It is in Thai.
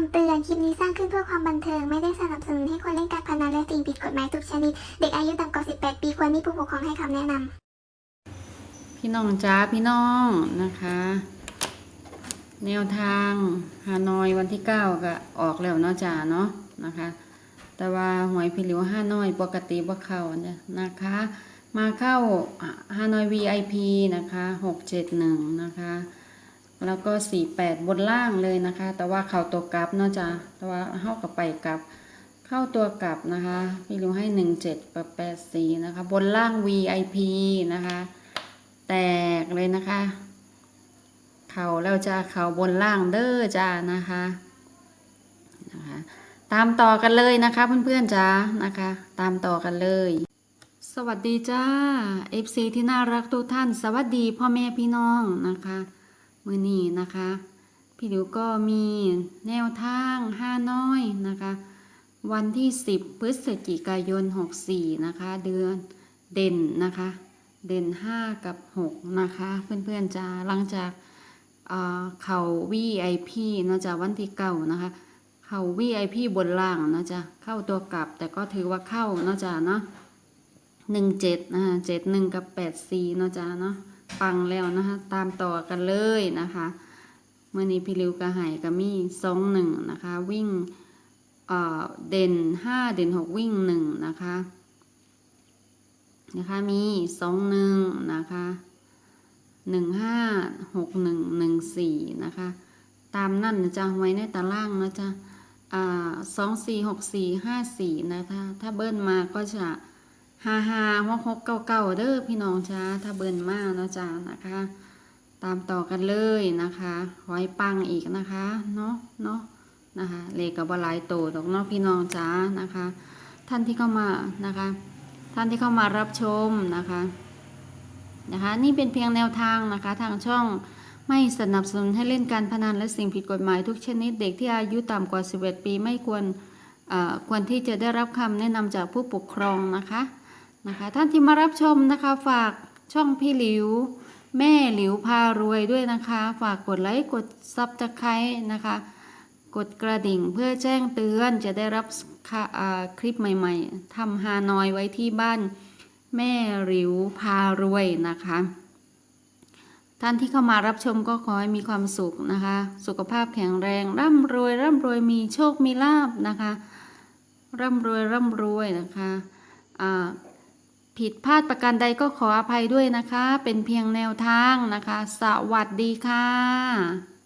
ำเตือนคลิปนี้สร้างขึ้นเพื่อความบันเทิง ไม่ได้สนับสนุนให้คนเล่นการพนันและสิ่งผิดกฎหมายทุกชนิด เด็กอายุต่ำกว่า 18 ปีควรมีผู้ปกครองให้คำแนะนำพี่น้องจ้าพี่น้องนะคะ แนวทางฮานอยวันที่เก้าก็ออกแล้วเนาะจ้าเนาะนะคะ แต่ว่าหวยพิลิวฮานอยปกติบ่เข้าเนี่ยนะคะ มาเข้าฮานอย VIP นะคะหกเจ็ดหนึ่งนะคะ แล้วก็สี่แปดบนล่างเลยนะคะ แต่ว่าเข้าตัวกลับเนาะจ้าแต่ว่าเข้ากับไปกลับ เข้าตัวกลับนะคะ พี่ลิวให้หนึ่งเจ็ดแปดสี่นะคะ บนล่าง VIP นะคะ แตกเลยนะคะ เข่าแล้วจะเข่าบนล่างเด้อจ้านะคะนะคะ ตามต่อกันเลยนะคะเพื่อนๆจ้านะคะ ตามต่อกันเลยสวัสดีจ้า FC ที่น่ารักทุกท่าน สวัสดีพ่อแม่พี่น้องนะคะ มือนี้นะคะ พี่ดิวก็มีแนวทางห้าน้อยนะคะ วันที่ 10 พฤศจิกายน 64 นะคะ เดือนเด่นนะคะ เด่น 5 กับ 6 นะคะ เพื่อนๆจะหลังจากเอ่อเขา VIP นาะจะวันที่เก้านะคะเขา VIP บนล่างนาะจะเข้าตัวกลับแต่ก็ถือว่าเข้านาะจะเนาะหนึ่งเจ็ดนะคะเจ็ดหนึ่งกับแปดสี่นาะจะเนาะ ปังแล้วนะคะ ตามต่อกันเลยนะคะเมื่อนี้พี่ริวกระหายกับมีสองหนึ่งนะคะ วิ่งเอ่อเด่นห้าเด่นหกวิ่งหนึ่งนะคะนะคะมีสองหนึ่งนะคะหนึ่งห้าหกหนึ่งหนึ่งสี่นะคะ ตามนั่นนะจ๊ะไว้ในตารางนะจ๊ะอ่าสองสี่หกสี่ห้าสี่นะคะ ถ้าเบิ้ลมาก็จะ ห้าห้าหกหกเก้าเก้าเด้อพี่น้องจ้าถ้าเบิ้ลมากนะจ๊ะนะคะ ตามต่อกันเลยนะคะขอให้ปังอีกนะคะเนาะเนาะนะคะเลขกับบลายโตดอกเนาะพี่น้องจ้านะคะ ท่านที่เข้ามานะคะ ท่านที่เข้ามารับชมนะคะนะคะ นี่เป็นเพียงแนวทางนะคะ ทางช่องไม่สนับสนุนให้เล่นการพนันและสิ่งผิดกฎหมายทุกชนิดเด็กที่อายุต่ำกว่า 11 ปีไม่ควรควรที่จะได้รับคำแนะนำจากผู้ปกครองนะคะ นะคะ ท่านที่มารับชมนะคะฝากช่องพี่หลิว แม่หลิวพารวยด้วยนะคะ ฝากกดไลค์กดซับสไครต์นะคะ กดกระดิ่งเพื่อแจ้งเตือนจะได้รับค่ะอ่าคลิปใหม่ๆทำฮานอยไว้ที่บ้านแม่หลิวพารวยนะคะท่านที่เข้ามารับชมก็ขอให้มีความสุขนะคะ สุขภาพแข็งแรง ร่ำรวย ร่ำรวยมีโชคมีลาบนะคะ ร่ำรวย ร่ำรวยนะคะอ่า ผิดพลาดประการใดก็ขออภัยด้วยนะคะ เป็นเพียงแนวทางนะคะ สวัสดีค่ะ